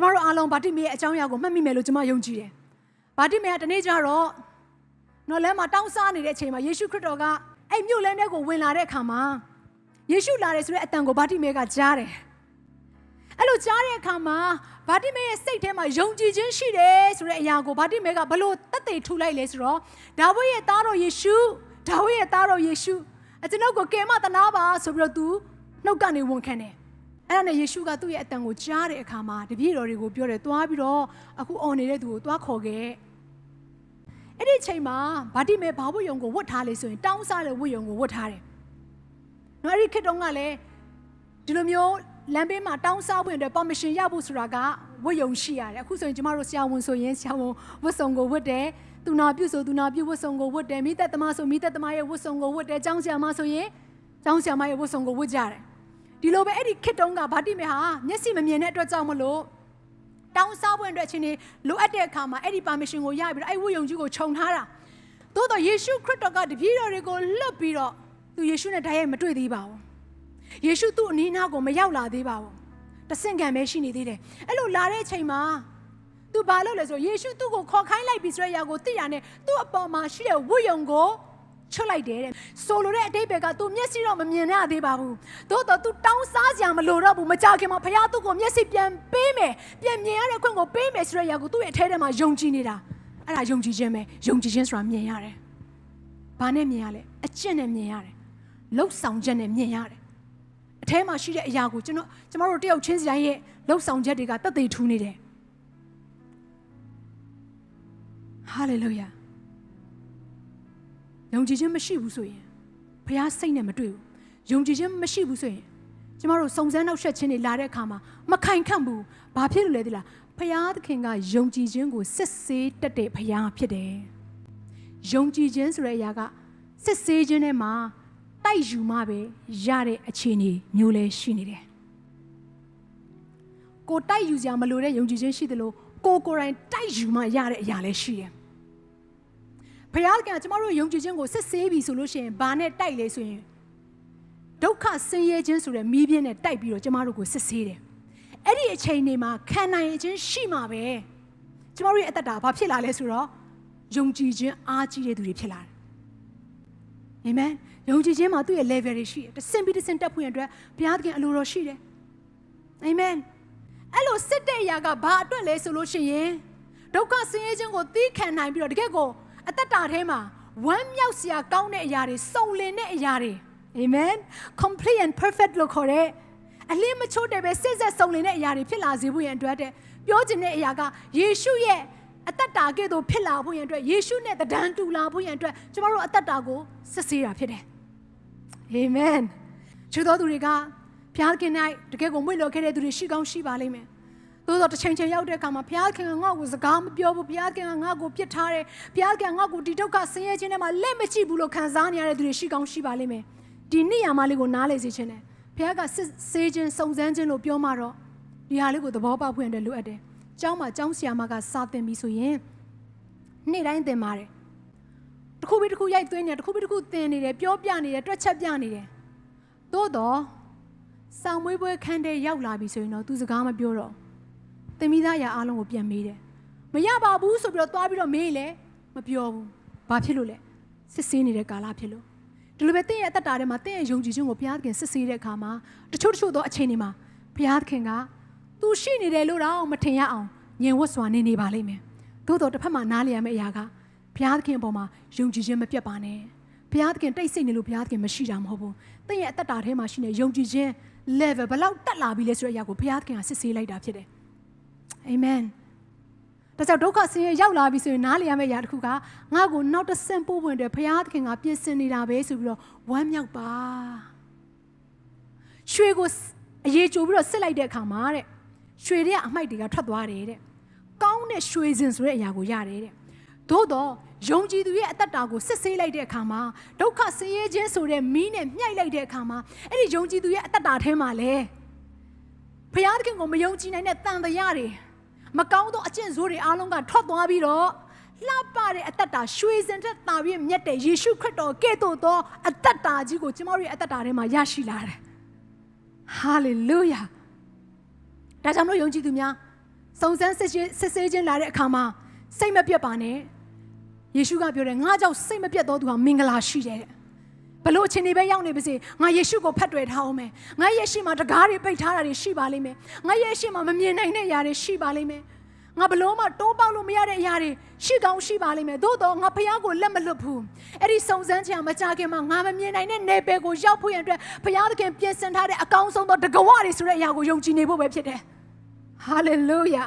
ကျမတို့အားလုံးဗာတိမေရဲ့အကြောင်းအရာကိုမှတ်မိမယ်လို့ကျမယုံကြည်တယ်ဗာတိမေကတနေ့ကျတော့နော်လမ်းမှာတောင်းစားနေတဲ့အချိန်မှာယေရှုခရစ်တော်ကအဲ့မြို့လမ်းထဲကိုဝင်လာတဲ့အခါမှာယေရှုလာတယ်ဆိုတဲ့အတန်ကိုဗာတိမေကကြားတယ်အဲ့လိုကြားတဲ့အခါမှာဗာတိမေရဲ့စိတ်ထဲမှာယုံကြည်ခြင်းရှိတယ်ဆိုတဲ့အရာကိုဗာတိမေကဘလို့တက်တေထူလိုက်လဲဆိုတော့ဒါဝိရဲ့သားတော်ယေရှုဒါဝိရဲ့သားတော်ယေရှုအကျွန်ုပ်ကိုကယ်မတနာပါဆိုပြီးတော့သူနှုတ်ကနေဝန်ခံတယ် အဲ့ဒါနဲ့ယေရှုကသူ့ရဲ့အတန်ကိုကြားတဲ့အခါမှာတပည့်တော်တွေကိုပြောတယ်သွားပြီးတော့အခုអော်နေတဲ့သူကိုသွားခေါ်ခဲ့အဲ့ဒီအချိန်မှာဗာတိမေဘာဝတ်ယုံကိုဝတ်ထားလေဆိုရင်တောင်းစားတဲ့ဝတ်ယုံကိုဝတ်ထားတယ်နော်အဲ့ဒီခေတ်တုန်းကလည်းဒီလိုမျိုးလမ်းဘေးမှာတောင်းစားဖို့အတွက် permission ရဖို့ဆိုတာကဝတ်ယုံရှိရတယ်အခုဆိုရင်ကျမတို့ဆရာဝန်ဆိုရင်ဆရာဝန်ဝတ်စုံကိုဝတ်တယ်သူနာပြုဆိုသူနာပြုဝတ်စုံကိုဝတ်တယ်မိသက်သမားဆိုမိသက်သမားရဲ့ဝတ်စုံကိုဝတ်တယ်ကျောင်းဆရာမဆိုရင်ကျောင်းဆရာမရဲ့ဝတ်စုံကိုဝတ်ကြတယ် ဒီလိုပဲအဲ့ဒီခေတ်တုန်းကဗာတိမေဟာမျက်စိမမြင်တဲ့အတွက်ကြောင့်မလို့တောင်းစားဖို့အတွက်အချင်းနေလိုအပ်တဲ့အခါမှာအဲ့ဒီ permission ကိုရပြီးတော့အဲ့ဝတ်ယုံကြီးကိုခြုံထားတာသို့တော့ယေရှုခရစ်တော်ကတပည့်တော်တွေကိုလွတ်ပြီးတော့သူယေရှုနဲ့တိုက်ရိုက်မတွေ့သေးပါဘူးယေရှုသူ့အနီးနားကိုမရောက်လာသေးပါဘူးတဆင့်ခံပဲရှိနေသေးတယ်အဲ့လိုလာတဲ့အချိန်မှာသူဘာလုပ်လဲဆိုယေရှုသူ့ကိုခေါ်ခိုင်းလိုက်ပြီဆိုတဲ့အရာကိုသိရတဲ့သူ့အပေါ်မှာရှိတဲ့ဝတ်ယုံကို ချွတ်လိုက်တယ်တဲ့ဆိုလိုတဲ့အတိတ်ဘက်က तू မျက်စိတော့မမြင်ရသေးပါဘူးသို့တော့ तू တောင်းစားစရာမလိုတော့ဘူးမကြခင်မှာဖခင်သူ့ကိုမျက်စိပြန်ပေးမယ်ပြန်မြင်ရတဲ့အခွင့်ကိုပေးမယ်ဆိုတဲ့အရာကိုသူ့ရဲ့အထဲထဲမှာယုံကြည်နေတာအဲ့ဒါယုံကြည်ခြင်းပဲယုံကြည်ခြင်းဆိုတာမြင်ရတယ်ဘာနဲ့မြင်ရလဲအကျင့်နဲ့မြင်ရတယ်လှုပ်ဆောင်ချက်နဲ့မြင်ရတယ်အထဲမှာရှိတဲ့အရာကိုကျွန်တော်ကျမတို့တယောက်ချင်းစီတိုင်းရဲ့လှုပ်ဆောင်ချက်တွေကတသက်ထူးနေတယ်ဟာလေလု ယာယုံကြည်ခြင်းမရှိဘူးဆိုရင်ဘုရားစိတ်နဲ့မတွေ့ဘူးယုံကြည်ခြင်းမရှိဘူးဆိုရင်ကျမတို့စုံစမ်းနှောက်ယှက်ခြင်းတွေလာတဲ့အခါမှာမခိုင်ခန့်ဘူးဘာဖြစ်လို့လဲသိလားဘုရားသခင်ကယုံကြည်ခြင်းကိုစစ်ဆေးတတ်တဲ့ဘုရားဖြစ်တယ်ယုံကြည်ခြင်းဆိုတဲ့အရာကစစ်ဆေးခြင်းထဲမှာတိုက်ယူမှပဲရတဲ့အခြေအနေမျိုးလဲရှိနေတယ်ကိုတိုက်ယူစရာမလိုတဲ့ယုံကြည်ခြင်းရှိသလိုကိုကိုယ်တိုင်တိုက်ယူမှရတဲ့အရာလဲရှိတယ် ဖခင်ကကျမတို့ယုံကြည်ခြင်းကိုစစ်ဆေးပြီဆိုလို့ရှိရင်ဘာနဲ့တိုက်လဲဆိုရင်ဒုက္ခဆင်းရဲခြင်းဆိုတဲ့မီးပြင်းနဲ့တိုက်ပြီးတော့ကျမတို့ကိုစစ်ဆေးတယ်။အဲ့ဒီအချိန်တွေမှာခံနိုင်ခြင်းရှိမှာပဲ။ကျမတို့ရဲ့အသက်တာဘာဖြစ်လာလဲဆိုတော့ယုံကြည်ခြင်းအားကြီးတဲ့သူတွေဖြစ်လာတယ်။အာမင်။ယုံကြည်ခြင်းမှာသူ့ရဲ့ level တွေရှိတယ်။တစ်ဆင့်ပြီးတစ်ဆင့်တက်ဖို့ရတဲ့ဘုရားသခင်အလိုတော်ရှိတယ်။အာမင်။အဲ့လိုစစ်တဲ့အရာကဘာအတွက်လဲဆိုလို့ရှိရင်ဒုက္ခဆင်းရဲခြင်းကိုသိခံနိုင်ပြီးတော့တကယ့်ကို အသက်တာထဲမှာဝမ်းမြောက်စရာကောင်းတဲ့အရာတွေစုံလင်တဲ့အရာတွေအာမင် complete and perfect လို့ခေါ်တဲ့အလင်းမချို့တဲ့ပဲစစ်ဆက်စုံလင်တဲ့အရာတွေဖြစ်လာစေဖို့ရန်အတွက်တဲ့ပြောချင်တဲ့အရာကယေရှုရဲ့အသက်တာကဲ့သို့ဖြစ်လာဖို့ရန်အတွက်ယေရှုနဲ့တဒန်းတူလာဖို့ရန်အတွက်ကျမတို့အသက်တာကိုစစ်ဆေးတာဖြစ်တယ်အာမင်ချူတော်သူတွေကဘုရားခင်၌တကယ်ကိုမွေ့လျော်ခဲ့တဲ့သူတွေရှိကောင်းရှိပါလိမ့်မယ် သို့တော့တစ်ချိန်ချိန်ရောက်တဲ့အခါမှာဘုရားခင်ကငါ့ကိုစကားမပြောဘူးဘုရားခင်ကငါ့ကိုပြစ်ထားတယ်ဘုရားခင်ကငါ့ကိုဒီဒုက္ခဆင်းရဲခြင်းထဲမှာလက်မကြည့်ဘူးလို့ခံစားနေရတဲ့သူတွေရှိကောင်းရှိပါလိမ့်မယ်ဒီနေ့ရမလေးကိုနားလေစေခြင်းနဲ့ဘုရားကစစ်ဆေးခြင်းစုံစမ်းခြင်းလို့ပြောမှတော့ဒီဟာလေးကိုသဘောပေါက်ဖွင့်တယ်လိုအပ်တယ်ကျောင်းမှာကျောင်းဆရာမကစာသင်ပြီးဆိုရင်နေ့တိုင်းသင်ပါတယ်တစ်ခုပြီးတစ်ခုရိုက်သွင်းနေတယ်တစ်ခုပြီးတစ်ခုသင်နေတယ်ပြောပြနေတယ်တွက်ချက်ပြနေတယ်သို့တော့ဆောင်းမွေးပွဲခန်းတဲ့ရောက်လာပြီဆိုရင်တော့သူစကားမပြောတော့ သင်မိသားရာအားလုံးကိုပြန်မေးတယ်မရပါဘူးဆိုပြီးတော့သွားပြီးတော့မေးလေမပြောဘူးဘာဖြစ်လို့လဲစစ်ဆေးနေတဲ့ကာလဖြစ်လို့ဒီလိုပဲတင့်ရဲ့အသက်တာထဲမှာတင့်ရဲ့ယုံကြည်ခြင်းကိုဘုရားသခင်စစ်ဆေးတဲ့အခါမှာတချို့တချို့သောအချိန်တွေမှာဘုရားသခင်ကသူရှိနေတယ်လို့တော့မထင်ရအောင်ညင်ဝတ်စွာနေနေပါလိမ့်မယ်သို့တော့တစ်ဖက်မှာနားလည်ရမယ့်အရာကဘုရားသခင်အပေါ်မှာယုံကြည်ခြင်းမပြတ်ပါနဲ့ဘုရားသခင်တိတ်ဆိတ်နေလို့ဘုရားသခင်မရှိတာမဟုတ်ဘူးတင့်ရဲ့အသက်တာထဲမှာရှိနေယုံကြည်ခြင်း level ဘယ်လောက်တက်လာပြီလဲဆိုတဲ့အရာကိုဘုရားသခင်ကစစ်ဆေးလိုက်တာဖြစ်တယ် အာမင်ဒါကြောင့်ဒုက္ခဆင်းရဲရောက်လာပြီဆိုရင်နားလည်ရမယ့်အရာတစ်ခုကငါ့ကိုနောက်တစ်ဆင့်ပို့ဝင်တယ်ဘုရားသခင်ကပြင်ဆင်နေတာပဲဆိုပြီးတော့ဝမ်းမြောက်ပါရွှေကိုအရေးကြိုပြီးတော့စစ်လိုက်တဲ့အခါမှာတဲ့ရွှေတွေကအမိုက်တွေကထွက်သွားတယ်တဲ့ကောင်းတဲ့ရွှေစင်ဆိုတဲ့အရာကိုရတယ်တဲ့သို့တော့ယုံကြည်သူရဲ့အသက်တာကိုစစ်ဆေးလိုက်တဲ့အခါမှာဒုက္ခဆင်းရဲခြင်းဆိုတဲ့မီးနဲ့မြှိုက်လိုက်တဲ့အခါမှာအဲ့ဒီယုံကြည်သူရဲ့အသက်တာထဲမှာလေဘုရားသခင်ကိုမယုံကြည်နိုင်တဲ့တန်တရားတွေ မကောင်းသောအကျင့်ဆိုးတွေအားလုံးကထွက်သွားပြီးတော့လှပတဲ့အသက်တာရွှေစင်တဲ့တာပြည့်မြတ်တဲ့ယေရှုခရစ်တော်ကဲ့သို့သောအသက်တာကြီးကိုကျမတို့ရဲ့အသက်တာထဲမှာရရှိလာတယ်။ဟာလေလုယာ။ဒါကြောင့်မလို့ယုံကြည်သူများစုံစမ်းစစ်ဆေးစစ်ဆေးခြင်းလာတဲ့အခါမှာစိတ်မပြတ်ပါနဲ့ယေရှုကပြောတယ်ငါကြောင့်စိတ်မပြတ်သောသူဟာမင်္ဂလာရှိတယ်တဲ့ ဘလို့အချိန်တွေပဲရောက်နေပါစေငါယေရှုကိုဖတ်တွေ့ထားအောင်မယ်ငါယေရှုမှာတကားတွေပိတ်ထားတာတွေရှိပါလိမ့်မယ်ငါယေရှုမှာမမြင်နိုင်တဲ့အရာတွေရှိပါလိမ့်မယ်ငါဘလို့မှတိုးပေါက်လို့မရတဲ့အရာတွေရှိကောင်းရှိပါလိမ့်မယ်သို့တော့ငါဖះကိုလက်မလွတ်ဘူးအဲ့ဒီစုံစမ်းခြင်းမကြခင်မှာငါမမြင်နိုင်တဲ့နယ်ပယ်ကိုရောက်ဖို့ရန်အတွက်ဖះသခင်ပြင်ဆင်ထားတဲ့အကောင်းဆုံးသောတကဝတွေဆိုတဲ့အရာကိုယုံကြည်နေဖို့ပဲဖြစ်တယ်ဟာလေလုယာ